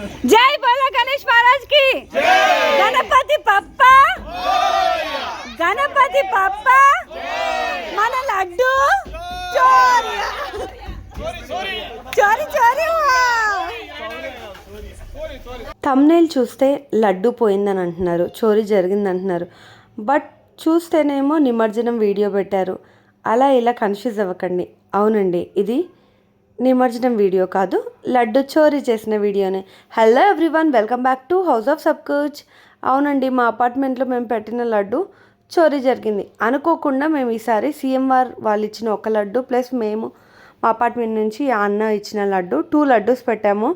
జై బోలో గణేష్ మహారాజ్కి గణపతి పప్ప. గణపతి పప్ప. మన లడ్డు. చోరీ. చోరీ చోరీ తమ్నేల్ చూస్తే లడ్డు పోయిందని అంటున్నారు చోరీ జరిగింది అంటున్నారు. బట్ చూస్తేనేమో నిమజ్జనం వీడియో పెట్టారు. అలా ఇలా కన్ఫ్యూజ్ అవ్వకండి. అవునండి ఇది నిమజ్జనం వీడియో కాదు లడ్డు చోరీ చేసిన వీడియోనే. Hello everyone welcome back to house of Sabkuch అవునండి మా అపార్ట్మెంట్లో మేము పెట్టిన లడ్డు చోరీ జరిగింది. అనుకోకుండా మేము ఈసారి సీఎంఆర్ వాళ్ళు ఇచ్చిన ఒక లడ్డు ప్లస్ మేము మా అపార్ట్మెంట్ నుంచి అన్న ఇచ్చిన లడ్డు టూ లడ్డూస్ పెట్టాము.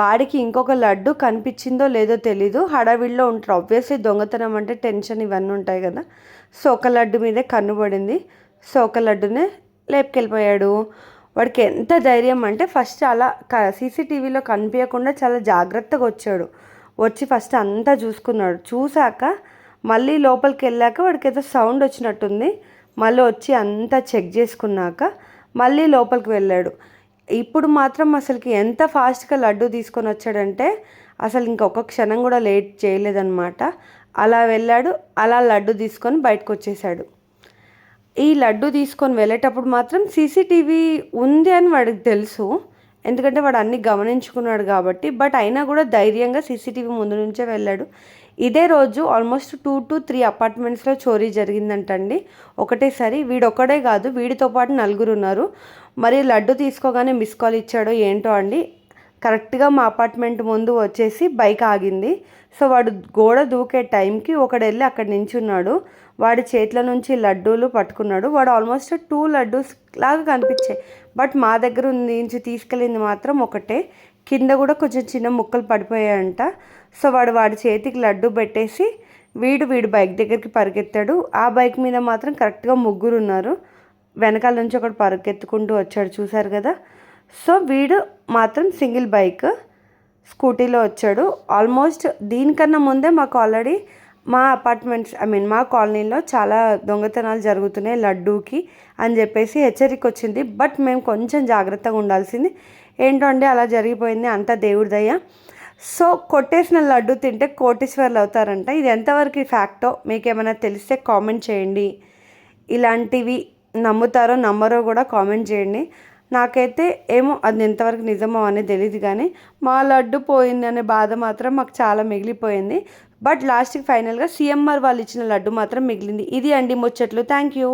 వాడికి ఇంకొక లడ్డు కనిపించిందో లేదో తెలీదు. హడావిడిలో ఉంటారు. ఆబ్వియస్లీ దొంగతనం అంటే టెన్షన్ ఇవన్నీ ఉంటాయి కదా. సో ఒక లడ్డు మీదే కన్నుపడింది సో ఒక లడ్డునే లేపుకెళ్ళిపోయాడు. వాడికి ఎంత ధైర్యం అంటే ఫస్ట్ అలా సీసీటీవీలో కనిపించకుండా చాలా జాగ్రత్తగా వచ్చాడు. వచ్చి ఫస్ట్ అంతా చూసుకున్నాడు. చూశాక మళ్ళీ లోపలికి వెళ్ళాక వాడికి ఏదో సౌండ్ వచ్చినట్టుంది. మళ్ళీ వచ్చి అంతా చెక్ చేసుకున్నాక మళ్ళీ లోపలికి వెళ్ళాడు. ఇప్పుడు మాత్రం అసలుకి ఎంత ఫాస్ట్గా లడ్డు తీసుకొని వచ్చాడంటే అసలు ఇంకొక క్షణం కూడా లేట్ చేయలేదన్నమాట. అలా వెళ్ళాడు అలా లడ్డు తీసుకొని బయటకు వచ్చేసాడు. ఈ లడ్డు తీసుకొని వెళ్ళేటప్పుడు మాత్రం సీసీటీవీ ఉంది అని వాడికి తెలుసు. ఎందుకంటే వాడు అన్ని గమనించుకున్నాడు కాబట్టి. బట్ అయినా కూడా ధైర్యంగా సీసీటీవీ ముందు నుంచే వెళ్ళాడు. ఇదే రోజు ఆల్మోస్ట్ టూ టు త్రీ అపార్ట్మెంట్స్లో చోరీ జరిగిందంటండి. ఒకటేసారి వీడొక్కడే కాదు వీడితో పాటు నలుగురు ఉన్నారు. మరి లడ్డు తీసుకోగానే మిస్ కాల్ ఇచ్చాడో ఏంటో అండి. కరెక్ట్గా మా అపార్ట్మెంట్ ముందు వచ్చేసి బైక్ ఆగింది. సో వాడు గోడ దూకే టైంకి ఒకడు వెళ్ళి అక్కడ నుంచి ఉన్నాడు వాడి చేతుల నుంచి లడ్డూలు పట్టుకున్నాడు. వాడు ఆల్మోస్ట్ టూ లడ్డూస్ లాగా కనిపించాయి. బట్ మా దగ్గర నుంచి తీసుకెళ్ళింది మాత్రం ఒకటే. కింద కూడా కొంచెం చిన్న ముక్కలు పడిపోయాయంట. సో వాడు వాడి చేతికి లడ్డు పెట్టేసి వీడు వీడు బైక్ దగ్గరికి పరిగెత్తాడు. ఆ బైక్ మీద మాత్రం కరెక్ట్గా ముగ్గురు ఉన్నారు వెనకాల నుంచి ఒకడు పరిగెత్తుకుంటూ వచ్చాడు. చూశారు కదా? సో వీడు మాత్రం సింగిల్ బైక్ స్కూటీలో వచ్చాడు. ఆల్మోస్ట్ దీనికన్నా ముందే మాకు ఆల్రెడీ మా అపార్ట్మెంట్స్ ఐ మీన్ మా కాలనీలో చాలా దొంగతనాలు జరుగుతున్నాయి లడ్డూకి అని చెప్పేసి హెచ్చరిక వచ్చింది. బట్ మేము కొంచెం జాగ్రత్తగా ఉండాల్సింది ఏంటో అండి అలా జరిగిపోయింది అంతా దేవుడిదయ్య సో కొట్టేసిన లడ్డు తింటే కోటీశ్వర్లు అవుతారంట. ఇది ఎంతవరకు ఫ్యాక్టో మీకు ఏమైనా తెలిస్తే కామెంట్ చేయండి. ఇలాంటివి నమ్ముతారో నమ్మరో కూడా కామెంట్ చేయండి. నాకైతే ఏమో అది ఎంతవరకు నిజమో అనేది తెలియదు కానీ మా లడ్డు పోయింది అనే బాధ మాత్రం మాకు చాలా మిగిలిపోయింది. బట్ లాస్ట్కి ఫైనల్గా సీఎంఆర్ వాళ్ళు ఇచ్చిన లడ్డు మాత్రం మిగిలింది. ఇది అండి ముచ్చట్లు. Thank you.